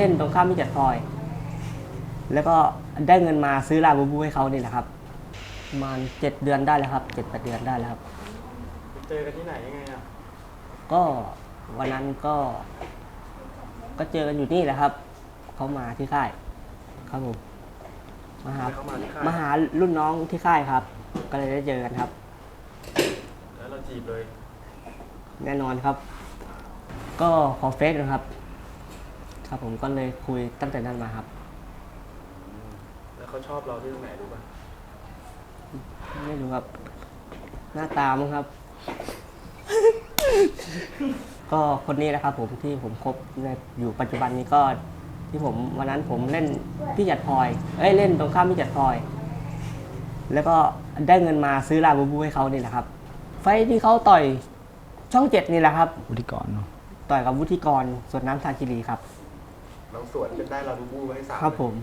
เล่นตรงข้ามมิจัดพลอย แล้วก็ได้เงินมาซื้อลาบูบูให้เขานี่แหละครับประมาณเจ็ดเดือนได้แล้วครับเจ็ดแปดเดือนได้แล้วครับ เจอกันที่ไหนยังไงอะก็วันนั้นก็ ก็เจอกันอยู่นี่แหละครับเขามาที่ค่ายครับผมมาหาเข้ามาที่ค่ายมาหารุ่นน้องที่ค่ายครับ ก็เลยได้เจอกันครับ แล้วเราจีบเลย แน่นอนครับ ก็ขอเฟซนะครับ ครับผมก็เลยคุยตั้งแต่นั้นมาครับ แล้วเขาชอบเราที่ตรงไหนรู้ป่ะไม่รู้ครับ หน้าตามั้งครับ ก็คนนี้แหละครับผมที่ผมคบในอยู่ปัจจุบันนี้ก็ที่ผมวันนั้นผมเล่นพี่จัดพลอย เอ้ยเล่นตรงข้ามพี่จัดพลอย แล้วก็ได้เงินมาซื้อลาบูบูให้เขานี่แหละครับ ไฟท์ที่เขาต่อยช่องเจ็ดนี่แหละครับ วุฒิกรเนาะ ต่อยกับวุฒิกรส่วนน้ำทางคีรีครับ เราสวนจนได้เราดูบูไว้ให้สามครับผม